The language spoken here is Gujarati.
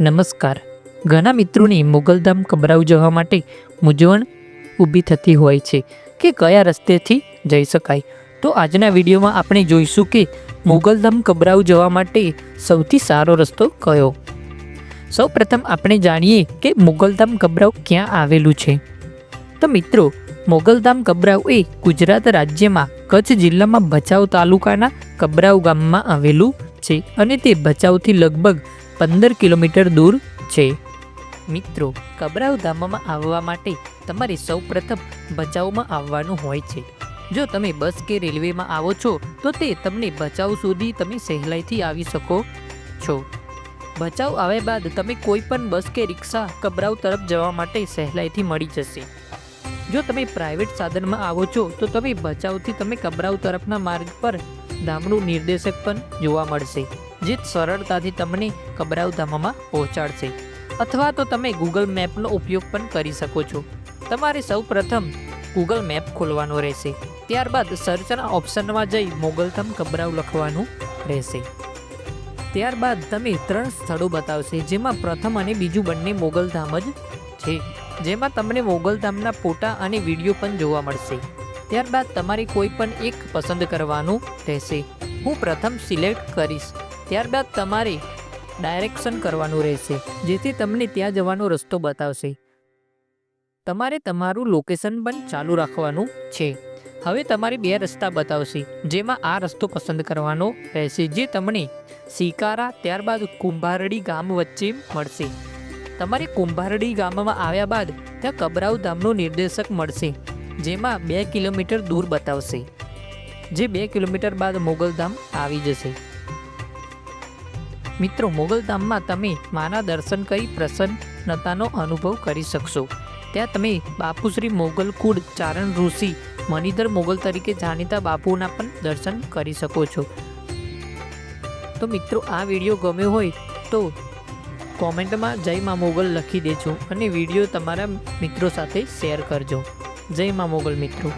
નમસ્કાર. ઘણા મિત્રોની મોગલધામ કબરાઉ જવા માટે મૂંઝવણ ઊભી થતી હોય છે કે કયા રસ્તેથી જઈ શકાય. તો આજના વિડીયોમાં આપણે જોઈશું કે મોગલધામ કબરાઉ જવા માટે સૌથી સારો રસ્તો કયો. સૌ પ્રથમ આપણે જાણીએ કે મોગલધામ કબરાઉ ક્યાં આવેલું છે. તો મિત્રો, મોગલધામ કબરાઉ એ ગુજરાત રાજ્યમાં કચ્છ જિલ્લામાં ભચાઉ તાલુકાના કબરાઉ ગામમાં આવેલું છે અને તે ભચાઉથી લગભગ પંદર કિલોમીટર દૂર છે. મિત્રો કબરાવ ધામમાં આવવા માટે તમારે સૌપ્રથમ ભચાઉમાં આવવાનું હોય છે. જો તમે બસ કે રેલવેમાં આવો છો, તો તે તમને ભચાઉ સુધી તમે સહેલાઈથી આવી શકો છો. ભચાઉ આવ્યા બાદ તમે કોઈ પણ બસ કે રિક્ષા કબરાવ તરફ જવા માટે સહેલાઈથી મળી જશે. જો તમે પ્રાઇવેટ સાધનમાં આવો છો, તો તમે ભચાઉથી તમે કબરાવ તરફના માર્ગ પર ધામનું નિર્દેશક પણ જોવા મળશે. જે સરળતાથી તમને કબરાવ ધામમાં પહોંચાડશે. અથવા તો તમે ગૂગલ મેપનો ઉપયોગ પણ કરી શકો છો. તમારે સૌ પ્રથમ ગૂગલ મેપ ખોલવાનો રહેશે. ત્યારબાદ સર્ચના ઓપ્શનમાં જઈ મોગલધામ કબરાવ લખવાનું રહેશે. ત્યારબાદ તમે ત્રણ સ્થળો બતાવશે, જેમાં પ્રથમ અને બીજું બંને મોગલધામ જ છે. જેમાં તમને મોગલધામના ફોટા અને વીડિયો પણ જોવા મળશે. ત્યારબાદ તમારે કોઈ પણ એક પસંદ કરવાનું રહેશે. હું પ્રથમ સિલેક્ટ કરીશ. ત્યારબાદ તમારે ડાયરેક્શન કરવાનું રહેશે, જેથી તમને ત્યાં જવાનો રસ્તો બતાવશે. તમારે તમારું લોકેશન પણ ચાલુ રાખવાનું છે. હવે તમારે બે રસ્તા બતાવશે, જેમાં આ રસ્તો પસંદ કરવાનો રહેશે, જે તમને સિકારા ત્યારબાદ કુંભારડી ગામ વચ્ચે મળશે. તમારે કુંભારડી ગામમાં આવ્યા બાદ ત્યાં કબરાઉ ધામનો નિર્દેશક મળશે. જેમાં બે કિલોમીટર દૂર બતાવશે, જે બે કિલોમીટર બાદ મોગલધામ આવી જશે. મિત્રો મોગલધામમાં તમે માના દર્શન કરી પ્રસન્નતાનો અનુભવ કરી શકશો. ત્યાં તમે બાપુશ્રી મોગલકુળ ચારણ ઋષિ મણિધર મોગલ તરીકે જાણીતા બાપુના પણ દર્શન કરી શકો છો. તો મિત્રો, આ વીડિયો ગમ્યો હોય તો કોમેન્ટમાં જય મા મોગલ લખી દેજો અને વીડિયો તમારા મિત્રો સાથે શેર કરજો. જય મા મોગલ મિત્રો.